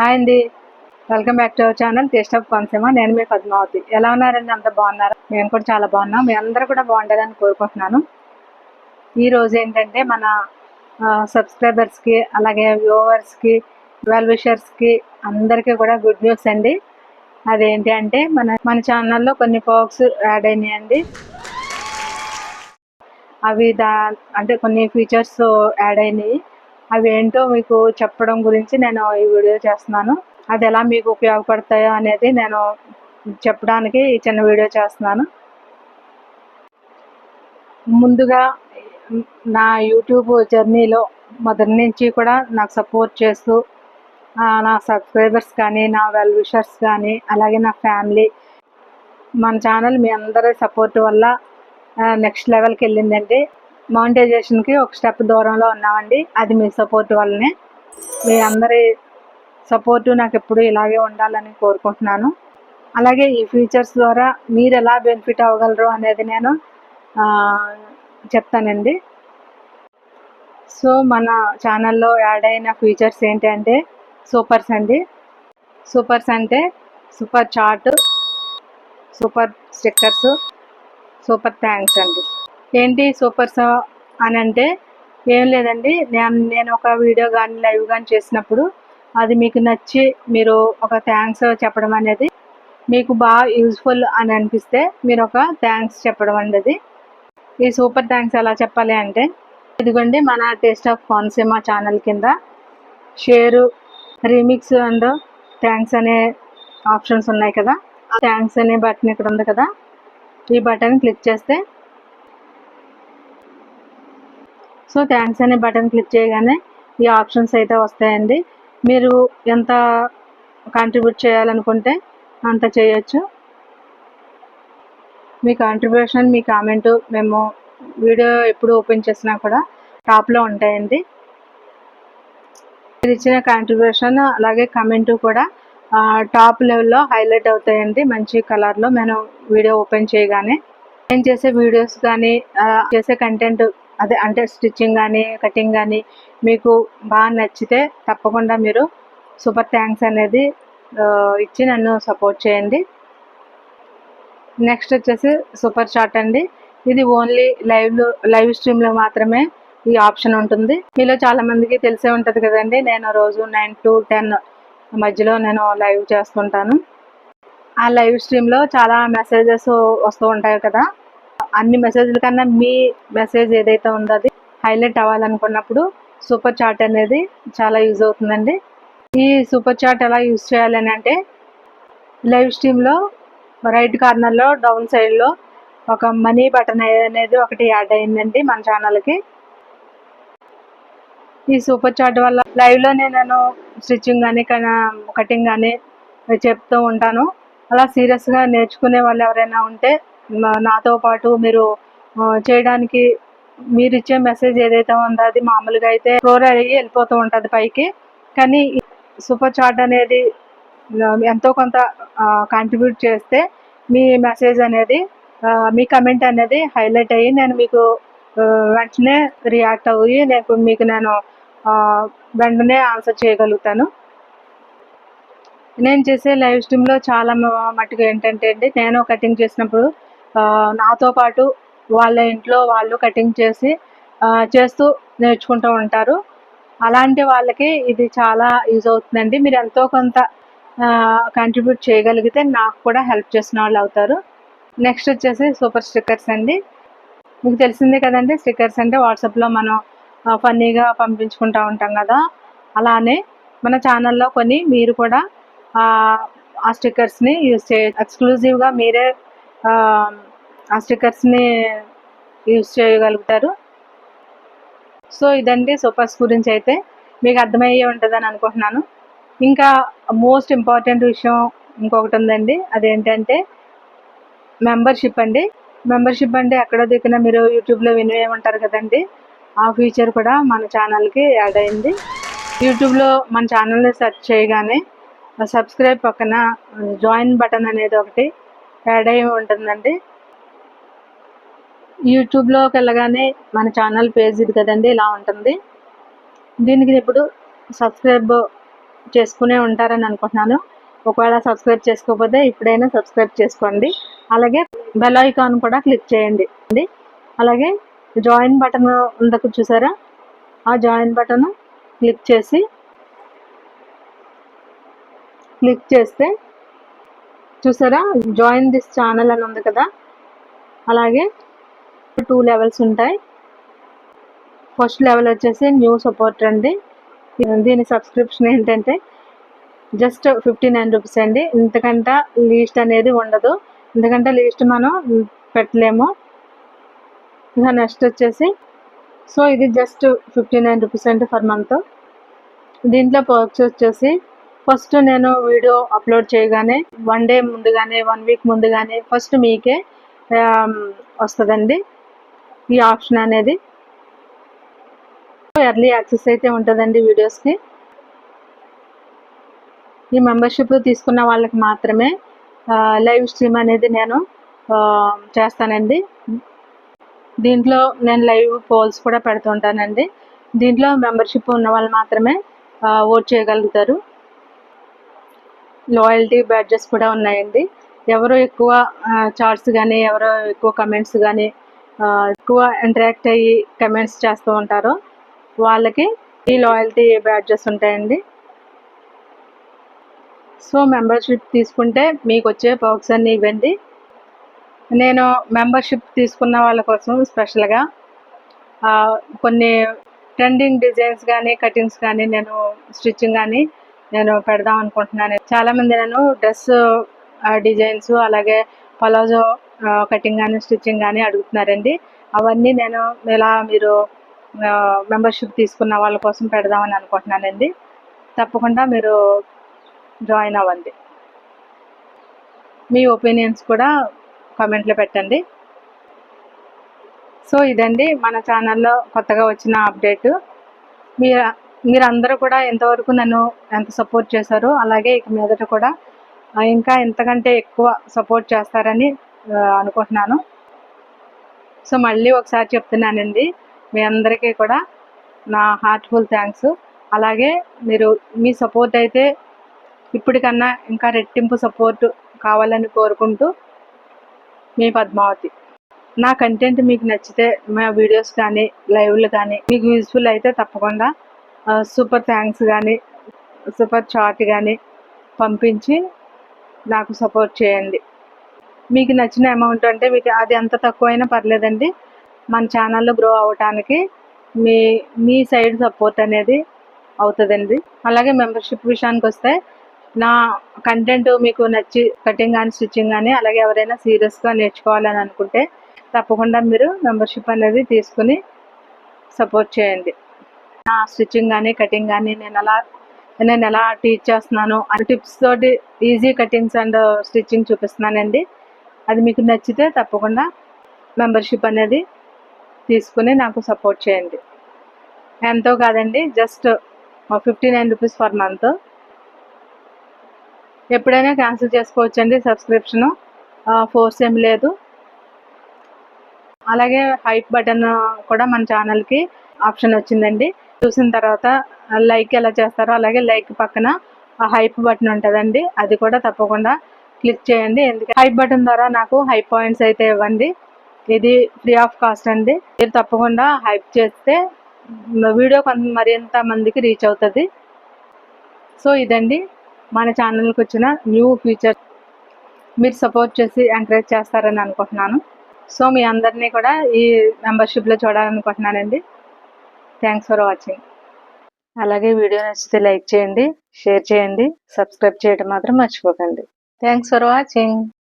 Hi అండి. Welcome back to our channel taste of Konaseema నేను మీ పద్మావతి. ఎలా ఉన్నారండి? అంత బాగున్నారా? మేము కూడా చాలా బాగున్నాం. మీ అందరూ కూడా బాగుండాలని కోరుకుంటున్నాను. ఈ రోజు ఏంటంటే మన సబ్స్క్రైబర్స్కి అలాగే వ్యూవర్స్కి వెల్ విషర్స్కి అందరికీ కూడా గుడ్ న్యూస్ అండి. అదేంటి అంటే మన మన ఛానల్లో కొన్ని ఫోక్స్ యాడ్ అయినాయండి. అవి దా అంటే కొన్ని ఫీచర్స్ యాడ్ అయినాయి. అవి ఏంటో మీకు చెప్పడం గురించి నేను ఈ వీడియో చేస్తున్నాను. అది ఎలా మీకు ఉపయోగపడతాయో అనేది నేను చెప్పడానికి ఈ చిన్న వీడియో చేస్తున్నాను. ముందుగా నా యూట్యూబ్ జర్నీలో మొదటి నుంచి కూడా నాకు సపోర్ట్ చేస్తూ నా సబ్స్క్రైబర్స్ కానీ నా వెల్ విషర్స్ కానీ అలాగే నా ఫ్యామిలీ మన ఛానల్ మీ అందరి సపోర్ట్ వల్ల నెక్స్ట్ లెవెల్కి వెళ్ళిందండి. మానిటైజేషన్కి ఒక స్టెప్ దూరంలో ఉన్నామండి. అది మీ సపోర్ట్ వల్లనే. మీ అందరి సపోర్టు నాకు ఎప్పుడు ఇలాగే ఉండాలని కోరుకుంటున్నాను. అలాగే ఈ ఫీచర్స్ ద్వారా మీరు ఎలా బెనిఫిట్ అవ్వగలరు అనేది నేను చెప్తానండి. సో మన ఛానల్లో యాడ్ అయిన ఫీచర్స్ ఏంటంటే సూపర్స్ అండి. సూపర్స్ అంటే super chat super stickers super thanks అండి. ఏంటి సూపర్ సూపర్స్ అని అంటే ఏం లేదండి నేను నేను ఒక వీడియో కానీ లైవ్ కానీ చేసినప్పుడు అది మీకు నచ్చి మీరు ఒక థ్యాంక్స్ చెప్పడం అనేది మీకు బాగా యూజ్ఫుల్ అని అనిపిస్తే మీరు ఒక థ్యాంక్స్ చెప్పడం అనేది. ఈ సూపర్ థ్యాంక్స్ ఎలా చెప్పాలి అంటే ఇదిగోండి మన టేస్ట్ ఆఫ్ కోనసీమ ఛానల్ కింద షేరు రీమిక్స్ అండ్ థ్యాంక్స్ అనే ఆప్షన్స్ ఉన్నాయి కదా థ్యాంక్స్ అనే బటన్ ఇక్కడ ఉంది కదా ఈ బటన్ క్లిక్ చేస్తే సో థ్యాంక్స్ అనే బటన్ క్లిక్ చేయగానే ఈ ఆప్షన్స్ అయితే వస్తాయండి. మీరు ఎంత కాంట్రిబ్యూట్ చేయాలనుకుంటే అంత చేయొచ్చు. మీ కాంట్రిబ్యూషన్ మీ కామెంటు మేము వీడియో ఎప్పుడు ఓపెన్ చేసినా కూడా టాప్లో ఉంటాయండి. మీరు ఇచ్చిన కాంట్రిబ్యూషన్ అలాగే కామెంటు కూడా టాప్ లెవెల్లో హైలైట్ అవుతాయండి. మంచి కలర్లో మనం వీడియో ఓపెన్ చేయగానే. నేను చేసే వీడియోస్ కానీ చేసే కంటెంట్ అదే అంటే స్టిచ్చింగ్ కానీ కటింగ్ కానీ మీకు బాగా నచ్చితే తప్పకుండా మీరు సూపర్ థ్యాంక్స్ అనేది ఇచ్చి నన్ను సపోర్ట్ చేయండి. నెక్స్ట్ వచ్చేసి సూపర్ చాట్ అండి. ఇది ఓన్లీ లైవ్లో లైవ్ స్ట్రీమ్లో మాత్రమే ఈ ఆప్షన్ ఉంటుంది. మీలో చాలామందికి తెలిసే ఉంటుంది కదండి నేను రోజు నైన్ టు టెన్ మధ్యలో నేను లైవ్ చేస్తుంటాను. ఆ లైవ్ స్ట్రీమ్లో చాలా మెసేజెస్ వస్తూ ఉంటాయి కదా. అన్ని మెసేజ్ల కన్నా మీ మెసేజ్ ఏదైతే ఉందో అది హైలైట్ అవ్వాలనుకున్నప్పుడు సూపర్ చాట్ అనేది చాలా యూజ్ అవుతుందండి. ఈ సూపర్ చాట్ ఎలా యూజ్ చేయాలని అంటే లైవ్ స్ట్రీమ్లో రైట్ కార్నర్లో డౌన్ సైడ్లో ఒక మనీ బటన్ అనేది ఒకటి యాడ్ అయిందండి మన ఛానల్కి ఈ సూపర్ చాట్ వల్ల లైవ్లోనే నేను స్టిచ్చింగ్ కానీ కటింగ్ కానీ చెప్తూ ఉంటాను. అలా సీరియస్గా నేర్చుకునే వాళ్ళు ఎవరైనా ఉంటే నాతో పాటు మీరు చేయడానికి మీరు ఇచ్చే మెసేజ్ ఏదైతే ఉందో అది మామూలుగా అయితే ఫ్లోర్ అయ్యి వెళ్ళిపోతూ ఉంటుంది పైకి. కానీ సూపర్ చాట్ అనేది ఎంతో కొంత కాంట్రిబ్యూట్ చేస్తే మీ మెసేజ్ అనేది మీ కమెంట్ అనేది హైలైట్ అయ్యి నేను మీకు వెంటనే రియాక్ట్ అయ్యి నేను మీకు నేను వెంటనే ఆన్సర్ చేయగలుగుతాను. నేను చేసే లైవ్ స్ట్రీమ్లో చాలా మటుకు ఏంటంటే అండి నేను కటింగ్ చేసినప్పుడు నాతో పాటు వాళ్ళ ఇంట్లో వాళ్ళు కటింగ్ చేసి చేస్తూ నేర్చుకుంటూ ఉంటారు. అలాంటి వాళ్ళకి ఇది చాలా యూజ్ అవుతుందండి. మీరు ఎంతో కొంత కంట్రిబ్యూట్ చేయగలిగితే నాకు కూడా హెల్ప్ చేసిన వాళ్ళు అవుతారు. నెక్స్ట్ వచ్చేసి సూపర్ స్టిక్కర్స్ అండి. మీకు తెలిసిందే కదండి స్టిక్కర్స్ అంటే వాట్సాప్లో మనం ఫన్నీగా పంపించుకుంటూ ఉంటాం కదా. అలానే మన ఛానల్లో కొన్ని మీరు కూడా ఆ, ఆ స్టిక్కర్స్ని యూజ్ చేయ ఎక్స్క్లూజివ్గా మీరే ఆ, స్టిక్కర్స్ని యూజ్ చేయగలుగుతారు. సో ఇదండి సూపర్స్ గురించి అయితే మీకు అర్థమయ్యే ఉంటుందని అనుకుంటున్నాను. ఇంకా మోస్ట్ ఇంపార్టెంట్ విషయం ఇంకొకటి ఉందండి. అదేంటంటే మెంబర్షిప్ అండి. మెంబర్షిప్ అంటే ఎక్కడో దిక్కున మీరు యూట్యూబ్లో వినే ఉంటారు కదండి. ఆ ఫీచర్ కూడా మన ఛానల్కి యాడ్ అయింది. యూట్యూబ్లో మన ఛానల్ని సెర్చ్ చేయగానే సబ్స్క్రైబ్ పక్కన జాయిన్ బటన్ అనేది ఒకటి యాడ్ అయి ఉంటుందండి? యూట్యూబ్లోకి వెళ్ళగానే మన ఛానల్ పేజ్ ఇది కదండి ఇలా ఉంటుంది. దీనికి ఇప్పుడు సబ్స్క్రైబ్ చేసుకునే ఉంటారని అనుకుంటున్నాను. ఒకవేళ సబ్స్క్రైబ్ చేసుకోకపోతే ఇప్పుడైనా సబ్స్క్రైబ్ చేసుకోండి. అలాగే బెల్ ఐకాన్ కూడా క్లిక్ చేయండి. అలాగే జాయిన్ బటన్ ఉందకు చూసారా? ఆ జాయిన్ బటన్ క్లిక్ చేసి క్లిక్ చేస్తే చూసారా? జాయిన్ దిస్ ఛానల్ అని ఉంది కదా? అలాగే టూ లెవెల్స్ ఉంటాయి. ఫస్ట్ లెవెల్ వచ్చేసి న్యూ సపోర్ట్ అండి. దీని సబ్స్క్రిప్షన్ ఏంటంటే జస్ట్ ఫిఫ్టీ నైన్ రూపీస్ అండి. ఇంతకంటే లీస్ట్ అనేది ఉండదు. ఎందుకంటే లీస్ట్ మనం పెట్టలేము. ఇంకా నెక్స్ట్ వచ్చేసి సో ఇది జస్ట్ ఫిఫ్టీ నైన్ రూపీస్ అండి ఫర్ మంత్ దీంట్లో పర్క్స్ వచ్చేసి ఫస్ట్ నేను వీడియో అప్లోడ్ చేయగానే వన్ డే ముందుగానే వన్ వీక్ ముందుగానే ఫస్ట్ మీకే వస్తుందండి ఈ ఆప్షన్ అనేది. ఎర్లీ యాక్సెస్ అయితే ఉంటుందండి వీడియోస్కి. ఈ మెంబర్షిప్ తీసుకున్న వాళ్ళకి మాత్రమే లైవ్ స్ట్రీమ్ అనేది నేను చేస్తానండి. దీంట్లో నేను లైవ్ పోల్స్ కూడా పెడుతుంటానండి. దీంట్లో మెంబర్షిప్ ఉన్న వాళ్ళు మాత్రమే ఓట్ చేయగలుగుతారు. లాయల్టీ బ్యాడ్జెస్ కూడా ఉన్నాయండి. ఎవరు ఎక్కువ చార్ట్స్ కానీ ఎవరు ఎక్కువ కమెంట్స్ కానీ ఎక్కువ ఇంటరాక్ట్ అయ్యి కమెంట్స్ చేస్తూ ఉంటారో వాళ్ళకి ఈ లాయల్టీ బ్యాడ్జెస్ ఉంటాయండి. సో మెంబర్షిప్ తీసుకుంటే మీకు వచ్చే పర్క్స్ అన్నీ ఇవ్వండి. నేను మెంబర్షిప్ తీసుకున్న వాళ్ళ కోసం స్పెషల్గా కొన్ని ట్రెండింగ్ డిజైన్స్ కానీ కటింగ్స్ కానీ నేను స్టిచ్చింగ్ కానీ నేను పెడదాం అనుకుంటున్నాను. చాలామంది నేను డ్రెస్ డిజైన్స్ అలాగే పలాజో కటింగ్ కానీ స్టిచ్చింగ్ కానీ అడుగుతున్నారండి. అవన్నీ నేను ఇలా మీరు మెంబర్షిప్ తీసుకున్న వాళ్ళ కోసం పెడదామని అనుకుంటున్నానండి. తప్పకుండా మీరు జాయిన్ అవ్వండి. మీ ఒపీనియన్స్ కూడా కామెంట్లో పెట్టండి. సో ఇదండి మన ఛానల్లో కొత్తగా వచ్చిన అప్డేటు. మీరు మీరు అందరూ కూడా ఎంతవరకు నన్ను ఎంత సపోర్ట్ చేశారో అలాగే ఇక మీదట కూడా ఇంకా ఎంతకంటే ఎక్కువ సపోర్ట్ చేస్తారని అనుకుంటున్నాను. సో మళ్ళీ ఒకసారి చెప్తున్నానండి మీ అందరికీ కూడా నా హార్ట్ఫుల్ థ్యాంక్స్ అలాగే మీరు మీ సపోర్ట్ అయితే ఇప్పటికన్నా ఇంకా రెట్టింపు సపోర్ట్ కావాలని కోరుకుంటూ మీ పద్మావతి. నా కంటెంట్ మీకు నచ్చితే మా వీడియోస్ కానీ లైవ్లు కానీ మీకు యూజ్ఫుల్ అయితే తప్పకుండా సూపర్ థ్యాంక్స్ కానీ సూపర్ చాట్ కానీ పంపించి నాకు సపోర్ట్ చేయండి. మీకు నచ్చిన అమౌంట్ అంటే మీకు అది ఎంత తక్కువైనా పర్లేదండి. మన ఛానల్లో గ్రో అవ్వటానికి మీ మీ సైడ్ సపోర్ట్ అనేది అవుతుందండి. అలాగే మెంబర్షిప్ విషయానికి వస్తే నా కంటెంట్ మీకు నచ్చి కటింగ్ కానీ స్టిచ్చింగ్ కానీ అలాగే ఎవరైనా సీరియస్గా నేర్చుకోవాలని అనుకుంటే తప్పకుండా మీరు మెంబర్షిప్ అనేది తీసుకుని సపోర్ట్ చేయండి. నా స్టిచ్చింగ్ కానీ కటింగ్ కానీ నేను ఎలా నేను ఎలా టీచ్ చేస్తున్నాను అని టిప్స్ తోటి ఈజీ కటింగ్స్ అండ్ స్టిచ్చింగ్ చూపిస్తున్నానండి. అది మీకు నచ్చితే తప్పకుండా మెంబర్షిప్ అనేది తీసుకుని నాకు సపోర్ట్ చేయండి. ఎంతో కాదండి just fifty nine rupees per month. ఎప్పుడైనా క్యాన్సిల్ చేసుకోవచ్చండి సబ్స్క్రిప్షను. ఫోర్స్ ఏం లేదు. అలాగే హైప్ బటన్ కూడా మన ఛానల్కి ఆప్షన్ వచ్చిందండి. చూసిన తర్వాత లైక్ ఎలా చేస్తారో అలాగే లైక్ పక్కన హైప్ బటన్ ఉంటుందండి. అది కూడా తప్పకుండా క్లిక్ చేయండి. ఎందుకంటే హైప్ బటన్ ద్వారా నాకు హైప్ పాయింట్స్ అయితే ఇవ్వండి. ఇది ఫ్రీ ఆఫ్ కాస్ట్ అండి. మీరు తప్పకుండా హైప్ చేస్తే వీడియో కొంత మరింత మందికి రీచ్ అవుతుంది. సో ఇదండి మన ఛానల్కి వచ్చిన న్యూ ఫీచర్. మీరు సపోర్ట్ చేసి ఎంకరేజ్ చేస్తారని అనుకుంటున్నాను. సో మీ అందరినీ కూడా ఈ మెంబర్షిప్లో చూడాలనుకుంటున్నానండి. థ్యాంక్స్ ఫర్ వాచింగ్ అలాగే వీడియో నచ్చితే లైక్ చేయండి షేర్ చేయండి సబ్స్క్రైబ్ చేయడం మాత్రం మర్చిపోకండి. Thanks for watching